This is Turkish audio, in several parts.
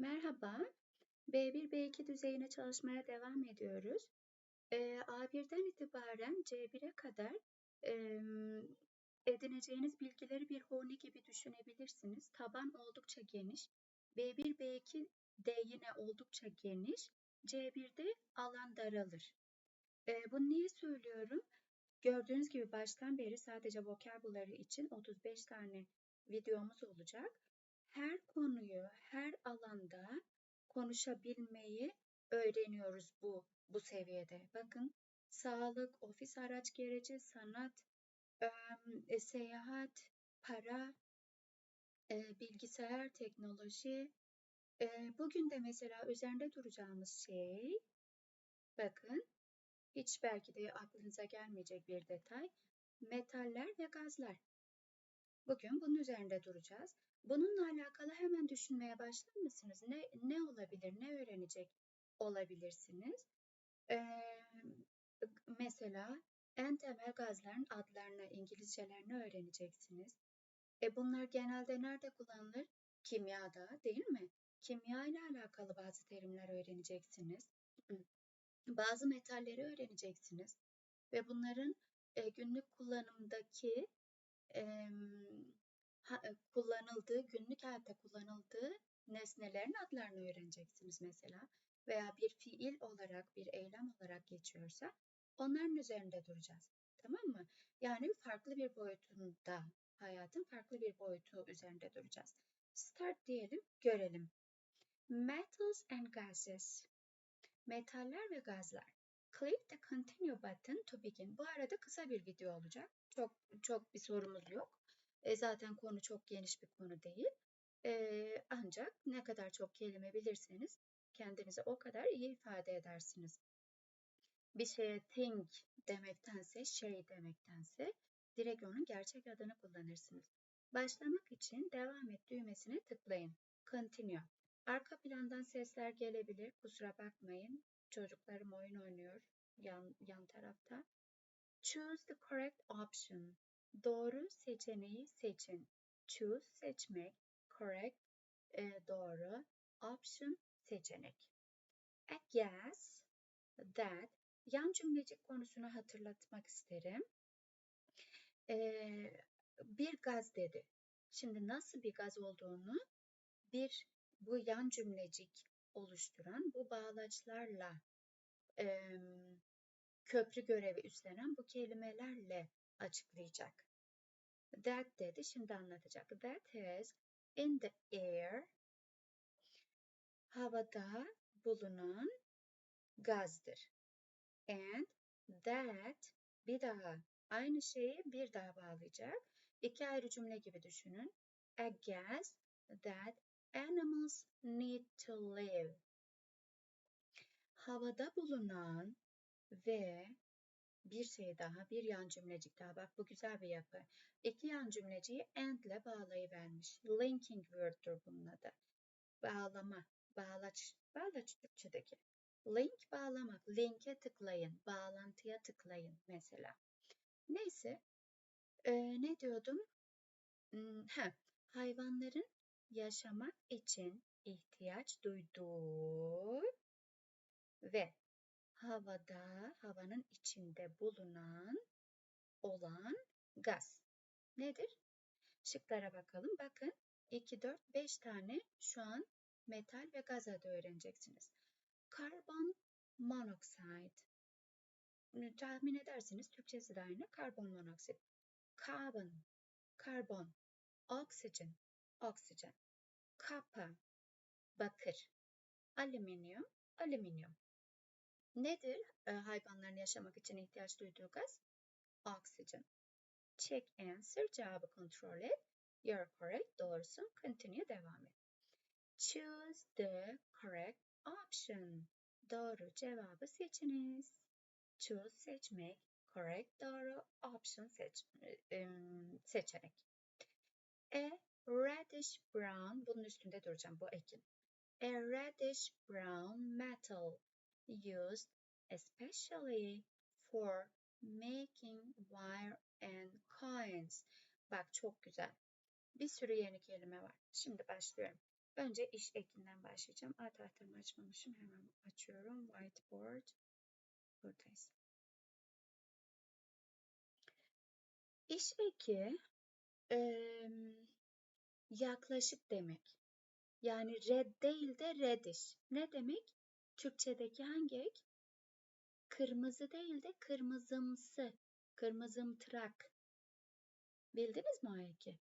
Merhaba, B1, B2 düzeyine çalışmaya devam ediyoruz. Ee, A1'den itibaren C1'e kadar edineceğiniz bilgileri bir huni gibi düşünebilirsiniz. Taban oldukça geniş. B1, B2 de yine oldukça geniş. C1'de alan daralır. E, bunu niye söylüyorum? Gördüğünüz gibi baştan beri sadece vocabulary için 35 tane videomuz olacak her konuyu her alanda konuşabilmeyi öğreniyoruz bu bu seviyede. Bakın sağlık, ofis araç gereci, sanat, e, seyahat, para, e, bilgisayar, teknoloji. E, bugün de mesela üzerinde duracağımız şey, bakın hiç belki de aklınıza gelmeyecek bir detay, metaller ve gazlar. Bugün bunun üzerinde duracağız. Bununla alakalı hemen düşünmeye başlar mısınız? Ne, ne olabilir, ne öğrenecek olabilirsiniz? Ee, mesela en temel gazların adlarını, İngilizcelerini öğreneceksiniz. E bunlar genelde nerede kullanılır? Kimyada değil mi? Kimya ile alakalı bazı terimler öğreneceksiniz. Bazı metalleri öğreneceksiniz. Ve bunların e, günlük kullanımdaki e, kullanıldığı, günlük hayatta kullanıldığı nesnelerin adlarını öğreneceksiniz mesela. Veya bir fiil olarak, bir eylem olarak geçiyorsa onların üzerinde duracağız. Tamam mı? Yani farklı bir boyutunda, hayatın farklı bir boyutu üzerinde duracağız. Start diyelim, görelim. Metals and gases. Metaller ve gazlar. Click the continue button to begin. Bu arada kısa bir video olacak. Çok çok bir sorumuz yok. E, zaten konu çok geniş bir konu değil. E, ancak ne kadar çok kelime bilirseniz kendinizi o kadar iyi ifade edersiniz. Bir şeye think demektense, şey demektense direkt onun gerçek adını kullanırsınız. Başlamak için devam et düğmesine tıklayın. Continue. Arka plandan sesler gelebilir. Kusura bakmayın. Çocuklarım oyun oynuyor yan, yan tarafta. Choose the correct option. Doğru seçeneği seçin. Choose seçmek, correct e, doğru, option seçenek. I guess that yan cümlecik konusunu hatırlatmak isterim. Ee, bir gaz dedi. Şimdi nasıl bir gaz olduğunu bir bu yan cümlecik oluşturan bu bağlaçlarla e, köprü görevi üstlenen bu kelimelerle açıklayacak. That dedi, şimdi anlatacak. That is in the air, havada bulunan gazdır. And that bir daha aynı şeyi bir daha bağlayacak. İki ayrı cümle gibi düşünün. A gas that animals need to live. Havada bulunan ve bir şey daha, bir yan cümlecik daha. Bak bu güzel bir yapı. İki yan cümleciyi and ile bağlayıvermiş. Linking word'dur bunun adı. Bağlama, bağlaç, bağlaç Türkçedeki. Link bağlamak, linke tıklayın, bağlantıya tıklayın mesela. Neyse, ee, ne diyordum? Hmm, heh, hayvanların yaşamak için ihtiyaç duyduğu ve havada, havanın içinde bulunan olan gaz. Nedir? Şıklara bakalım. Bakın 2, 4, 5 tane şu an metal ve gaz adı öğreneceksiniz. Karbon monoksit. Tahmin edersiniz Türkçesi de aynı. Karbon monoksit. Carbon, karbon. Oksijen, oksijen. Copper, bakır. Alüminyum, alüminyum. Nedir e, hayvanların yaşamak için ihtiyaç duyduğu gaz? Oksijen. Check answer cevabı kontrol et. You're correct. Doğrusun. Continue devam et. Choose the correct option. Doğru cevabı seçiniz. Choose seçmek. Correct doğru. Option seç, um, seçenek. A reddish brown. Bunun üstünde duracağım bu ekin. A reddish brown metal used especially for making wire and coins. Bak çok güzel. Bir sürü yeni kelime var. Şimdi başlıyorum. Önce iş ekinden başlayacağım. A tahtamı açmamışım. Hemen açıyorum. Whiteboard. Buradayız. İş eki yaklaşık demek. Yani red değil de reddish. Ne demek? Türkçedeki hangi ek? Kırmızı değil de kırmızımsı. Kırmızımtırak. Bildiniz mi o eki?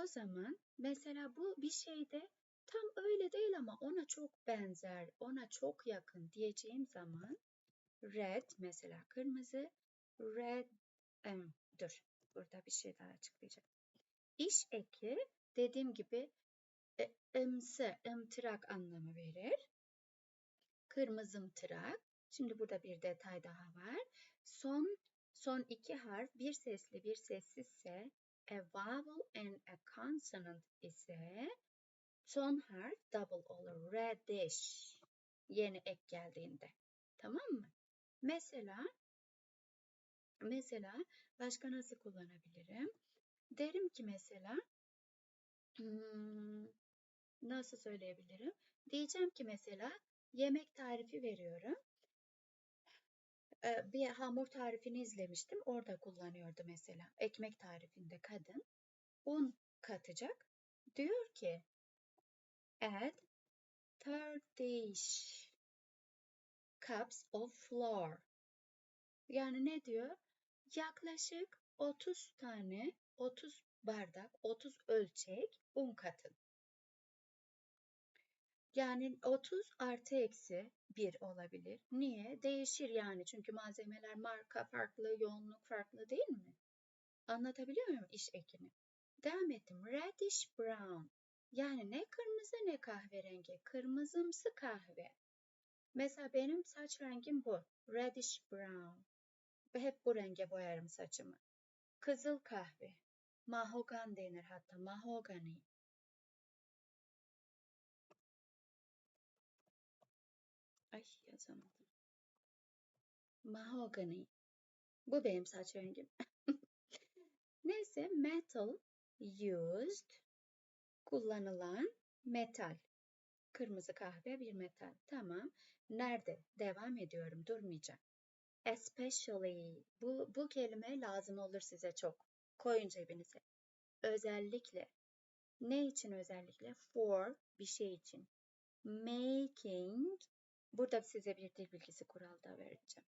O zaman mesela bu bir şeyde tam öyle değil ama ona çok benzer, ona çok yakın diyeceğim zaman red mesela kırmızı, red, um, dur burada bir şey daha açıklayacağım. İş eki dediğim gibi e, ımsı, ımtırak anlamı verir. Kırmızımtırak. Şimdi burada bir detay daha var. Son son iki harf bir sesli bir sessizse a vowel and a consonant ise son harf double olur. Reddish. Yeni ek geldiğinde. Tamam mı? Mesela mesela başka nasıl kullanabilirim? Derim ki mesela hmm, nasıl söyleyebilirim? Diyeceğim ki mesela yemek tarifi veriyorum. Bir hamur tarifini izlemiştim. Orada kullanıyordu mesela. Ekmek tarifinde kadın un katacak. Diyor ki add 30 cups of flour. Yani ne diyor? Yaklaşık 30 tane, 30 bardak, 30 ölçek un katın. Yani 30 artı eksi 1 olabilir. Niye? Değişir yani. Çünkü malzemeler marka farklı, yoğunluk farklı değil mi? Anlatabiliyor muyum iş ekini? Devam ettim. Reddish brown. Yani ne kırmızı ne kahverengi. Kırmızımsı kahve. Mesela benim saç rengim bu. Reddish brown. Hep bu renge boyarım saçımı. Kızıl kahve. Mahogan denir hatta. Mahogany. Ay yazamadım. Mahogany. Bu benim saç rengim. Neyse metal used kullanılan metal. Kırmızı kahve bir metal. Tamam. Nerede? Devam ediyorum. Durmayacağım. Especially. Bu, bu kelime lazım olur size çok. Koyun cebinize. Özellikle. Ne için özellikle? For bir şey için. Making Burada size bir dil bilgisi kuralı da vereceğim.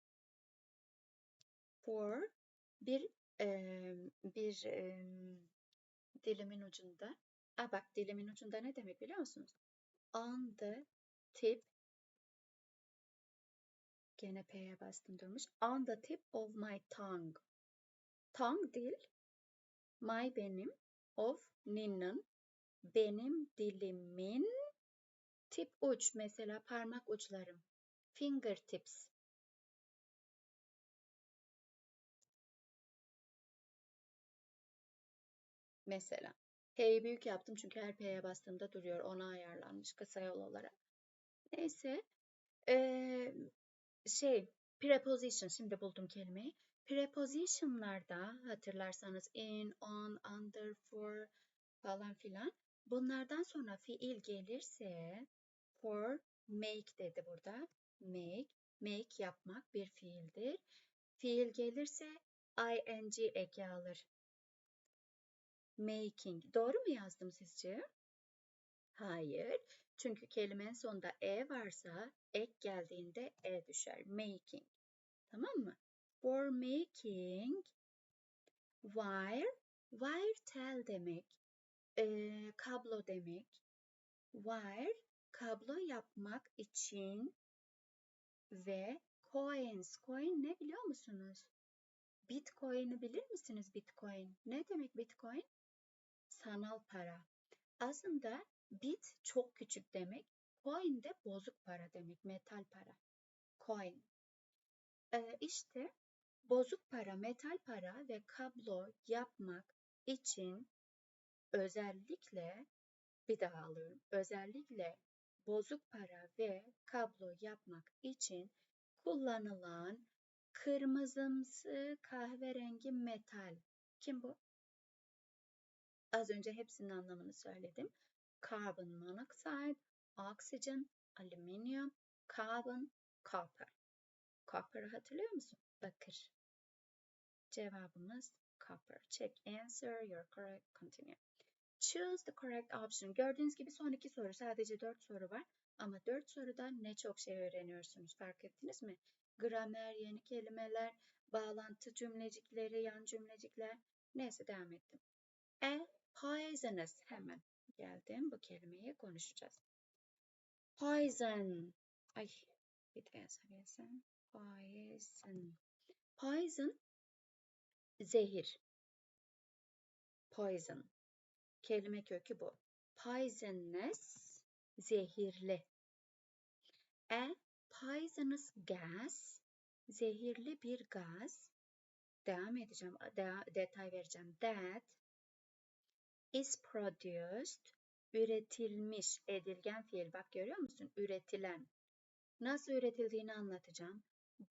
For bir e, bir e, dilimin ucunda. Aa bak dilimin ucunda ne demek biliyor musunuz? On the tip Gene P'ye bastım durmuş. On the tip of my tongue. Tongue dil. My benim. Of Nin'in. Benim dilimin Tip uç mesela parmak uçlarım. Fingertips. Mesela. P'yi büyük yaptım çünkü her P'ye bastığımda duruyor. Ona ayarlanmış kısa yol olarak. Neyse. Ee, şey preposition şimdi buldum kelimeyi. Preposition'larda hatırlarsanız in, on, under, for falan filan bunlardan sonra fiil gelirse for make dedi burada. Make. Make yapmak bir fiildir. Fiil gelirse ing eki alır. Making. Doğru mu yazdım sizce? Hayır. Çünkü kelimenin sonunda e varsa ek geldiğinde e düşer. Making. Tamam mı? For making wire. Wire tel demek. E, kablo demek. Wire kablo yapmak için ve coins. Coin ne biliyor musunuz? Bitcoin'i bilir misiniz Bitcoin? Ne demek Bitcoin? Sanal para. Aslında bit çok küçük demek. Coin de bozuk para demek. Metal para. Coin. Ee, işte bozuk para, metal para ve kablo yapmak için özellikle bir daha alıyorum. Özellikle bozuk para ve kablo yapmak için kullanılan kırmızımsı kahverengi metal. Kim bu? Az önce hepsinin anlamını söyledim. carbon monoxide, oxygen, alüminyum, carbon, copper. Copper'ı hatırlıyor musun? Bakır. Cevabımız copper. Check answer, you're correct, continue. Choose the correct option. Gördüğünüz gibi son iki soru, sadece dört soru var. Ama dört soruda ne çok şey öğreniyorsunuz, fark ettiniz mi? Gramer, yeni kelimeler, bağlantı cümlecikleri, yan cümlecikler. Neyse devam ettim. E, poisonous. Hemen geldim. Bu kelimeyi konuşacağız. Poison. Ay bir daha söylesem. Poison. Poison zehir. Poison. Kelime kökü bu. Poisonous zehirli. E poisonous gas zehirli bir gaz. Devam edeceğim. De detay vereceğim. That is produced üretilmiş edilgen fiil. Bak görüyor musun? Üretilen. Nasıl üretildiğini anlatacağım.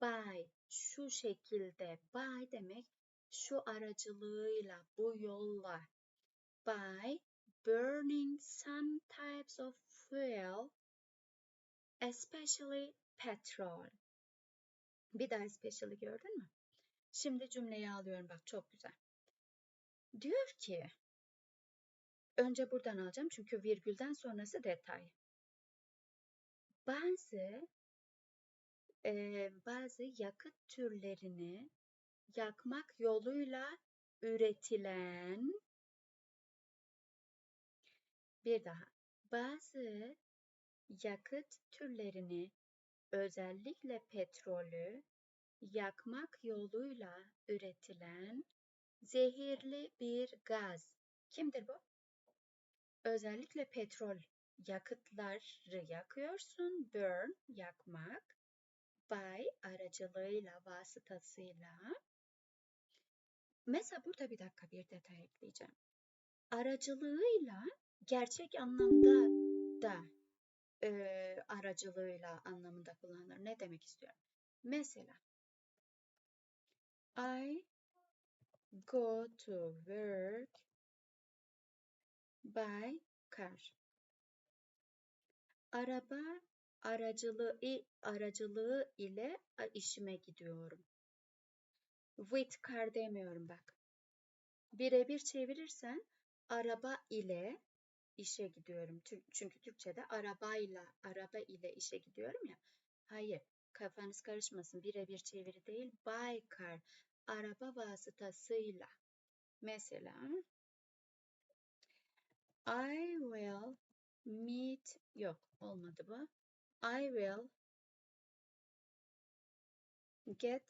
By şu şekilde. By demek şu aracılığıyla, bu yolla. By burning some types of fuel, especially petrol. Bir daha especially gördün mü? Şimdi cümleyi alıyorum bak çok güzel. Diyor ki önce buradan alacağım çünkü virgülden sonrası detay. Bazı e, bazı yakıt türlerini yakmak yoluyla üretilen bir daha bazı yakıt türlerini özellikle petrolü yakmak yoluyla üretilen zehirli bir gaz. Kimdir bu? Özellikle petrol yakıtları yakıyorsun. Burn, yakmak. By aracılığıyla, vasıtasıyla. Mesela burada bir dakika bir detay ekleyeceğim. Aracılığıyla gerçek anlamda da e, aracılığıyla anlamında kullanılır. Ne demek istiyorum? Mesela I go to work by car. Araba aracılığı aracılığı ile işime gidiyorum. With car demiyorum bak. Birebir çevirirsen araba ile işe gidiyorum. Çünkü Türkçe'de arabayla, araba ile işe gidiyorum ya. Hayır, kafanız karışmasın. Birebir çeviri değil. By car, araba vasıtasıyla. Mesela I will meet yok olmadı bu. I will get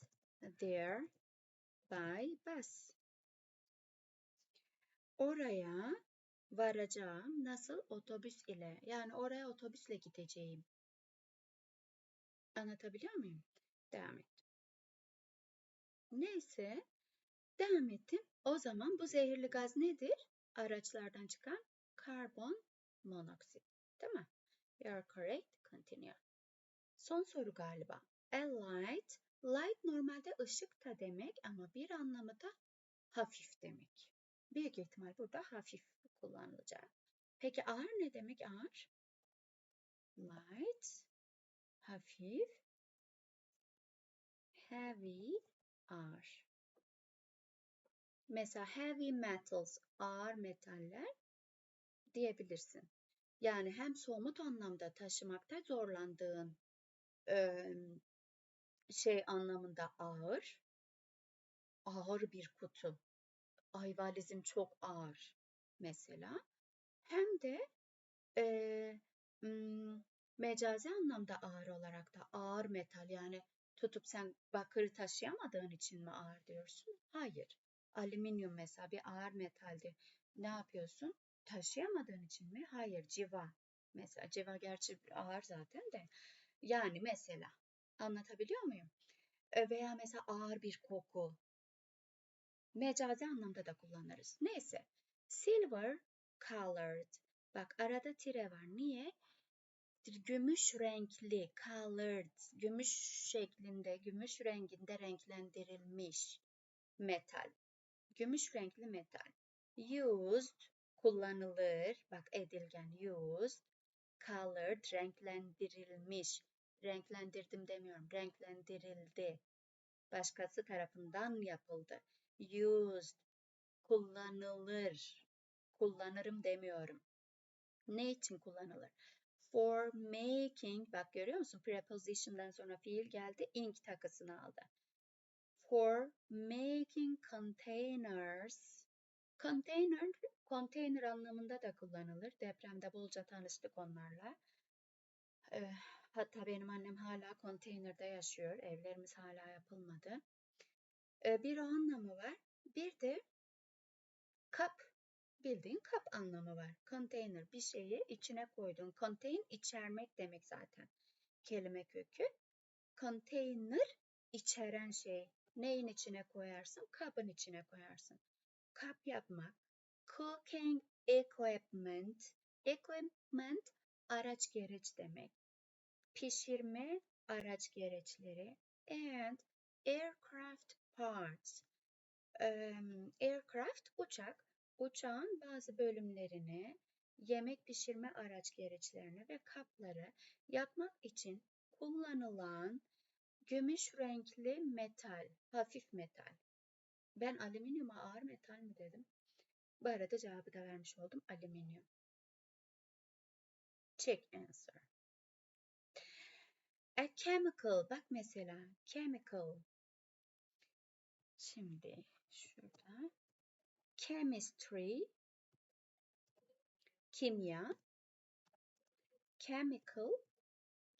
there by bus. Oraya varacağım nasıl otobüs ile. Yani oraya otobüsle gideceğim. Anlatabiliyor muyum? Devam et. Neyse devam ettim. O zaman bu zehirli gaz nedir? Araçlardan çıkan karbon monoksit. Değil mi? You are correct. Continue. Son soru galiba. A light. Light normalde ışık da demek ama bir anlamı da hafif demek. Büyük ihtimal burada hafif kullanılacak. Peki ağır ne demek ağır? Light, hafif, heavy, ağır. Mesela heavy metals, ağır metaller diyebilirsin. Yani hem somut anlamda taşımakta zorlandığın şey anlamında ağır, ağır bir kutu. Ay valizim çok ağır mesela. Hem de e, mecazi anlamda ağır olarak da ağır metal yani tutup sen bakırı taşıyamadığın için mi ağır diyorsun? Hayır. Alüminyum mesela bir ağır metaldi. Ne yapıyorsun? Taşıyamadığın için mi? Hayır. Civa. Mesela civa gerçi ağır zaten de. Yani mesela anlatabiliyor muyum? Veya mesela ağır bir koku. Mecazi anlamda da kullanırız. Neyse. Silver colored. Bak arada tire var. Niye? Gümüş renkli, colored, gümüş şeklinde, gümüş renginde renklendirilmiş metal. Gümüş renkli metal. Used, kullanılır. Bak edilgen used. Colored renklendirilmiş. Renklendirdim demiyorum. Renklendirildi. Başkası tarafından yapıldı. Used kullanılır. Kullanırım demiyorum. Ne için kullanılır? For making, bak görüyor musun? Preposition'dan sonra fiil geldi, ink takısını aldı. For making containers. Container, container anlamında da kullanılır. Depremde bolca tanıştık onlarla. Ee, hatta benim annem hala konteynerde yaşıyor. Evlerimiz hala yapılmadı. Ee, bir o anlamı var. Bir de kap bildiğin kap anlamı var. Container bir şeyi içine koydun. Contain içermek demek zaten. Kelime kökü. Container içeren şey. Neyin içine koyarsın? Kabın içine koyarsın. Kap yapmak. Cooking equipment. Equipment araç gereç demek. Pişirme araç gereçleri. And aircraft parts. Um, aircraft uçak uçağın bazı bölümlerini, yemek pişirme araç gereçlerini ve kapları yapmak için kullanılan gümüş renkli metal, hafif metal. Ben alüminyuma ağır metal mi dedim? Bu arada cevabı da vermiş oldum. Alüminyum. Check answer. A chemical. Bak mesela chemical. Şimdi şurada chemistry, kimya, chemical,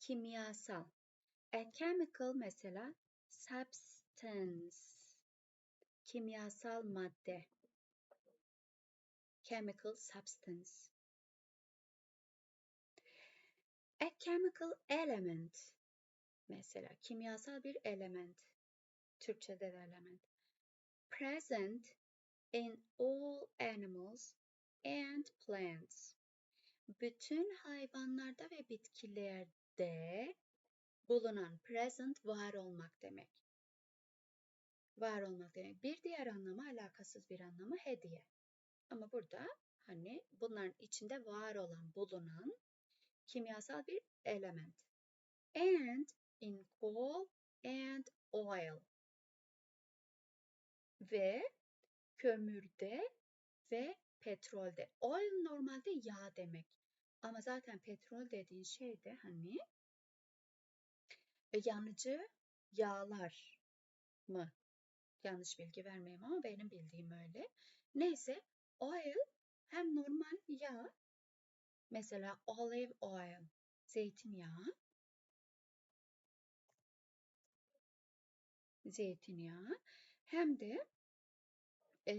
kimyasal. A chemical mesela substance, kimyasal madde. Chemical substance. A chemical element. Mesela kimyasal bir element. Türkçe'de de element. Present in all animals and plants. Bütün hayvanlarda ve bitkilerde bulunan present var olmak demek. Var olmak demek. Bir diğer anlamı alakasız bir anlamı hediye. Ama burada hani bunların içinde var olan, bulunan kimyasal bir element. And in coal and oil. Ve kömürde ve petrolde. Oil normalde yağ demek. Ama zaten petrol dediğin şey de hani e, yanıcı yağlar mı? Yanlış bilgi vermeyeyim ama benim bildiğim öyle. Neyse oil hem normal yağ mesela olive oil zeytinyağı zeytinyağı hem de e,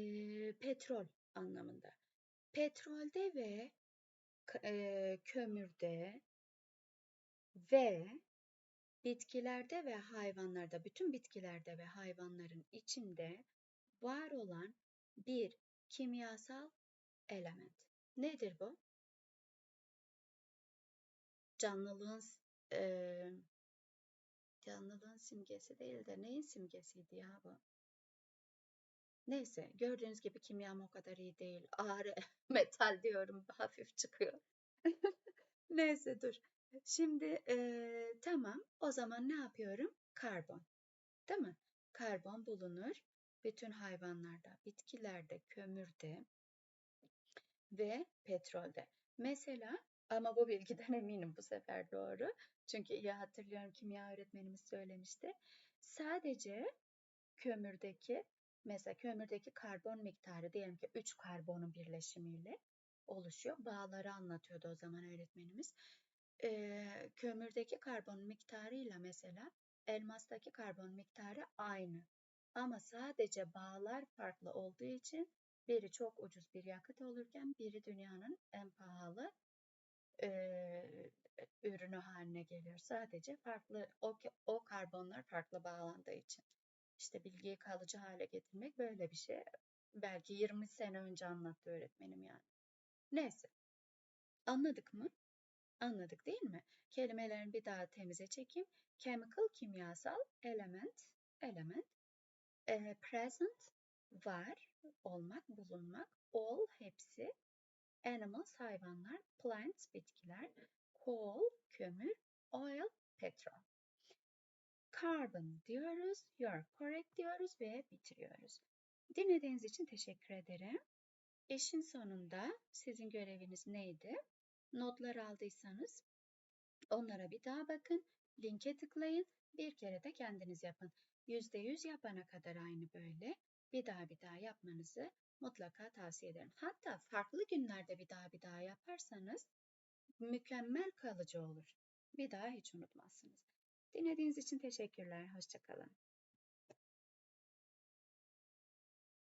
petrol anlamında. Petrolde ve e, kömürde ve bitkilerde ve hayvanlarda, bütün bitkilerde ve hayvanların içinde var olan bir kimyasal element. Nedir bu? Canlılığın e, canlılığın simgesi değil de neyin simgesiydi ya bu? Neyse gördüğünüz gibi kimyam o kadar iyi değil. Ağır metal diyorum hafif çıkıyor. Neyse dur. Şimdi e, tamam o zaman ne yapıyorum? Karbon. Değil mi? Karbon bulunur bütün hayvanlarda, bitkilerde, kömürde ve petrolde. Mesela ama bu bilgiden eminim bu sefer doğru. Çünkü iyi hatırlıyorum kimya öğretmenimiz söylemişti. Sadece kömürdeki Mesela kömürdeki karbon miktarı diyelim ki 3 karbonun birleşimiyle oluşuyor. Bağları anlatıyordu o zaman öğretmenimiz. Ee, kömürdeki karbon miktarıyla mesela elmastaki karbon miktarı aynı. Ama sadece bağlar farklı olduğu için biri çok ucuz bir yakıt olurken biri dünyanın en pahalı e, ürünü haline geliyor. Sadece farklı o, o karbonlar farklı bağlandığı için. İşte bilgiyi kalıcı hale getirmek böyle bir şey. Belki 20 sene önce anlattı öğretmenim yani. Neyse. Anladık mı? Anladık değil mi? Kelimelerini bir daha temize çekeyim. Chemical kimyasal, element, element, e, present var, olmak, bulunmak, all hepsi, Animals hayvanlar, plants bitkiler, coal kömür, oil petrol. Carbon diyoruz, you're correct diyoruz ve bitiriyoruz. Dinlediğiniz için teşekkür ederim. İşin sonunda sizin göreviniz neydi? Notlar aldıysanız onlara bir daha bakın, linke tıklayın, bir kere de kendiniz yapın. %100 yapana kadar aynı böyle bir daha bir daha yapmanızı mutlaka tavsiye ederim. Hatta farklı günlerde bir daha bir daha yaparsanız mükemmel kalıcı olur. Bir daha hiç unutmazsınız. Dinlediğiniz için teşekkürler. Hoşçakalın.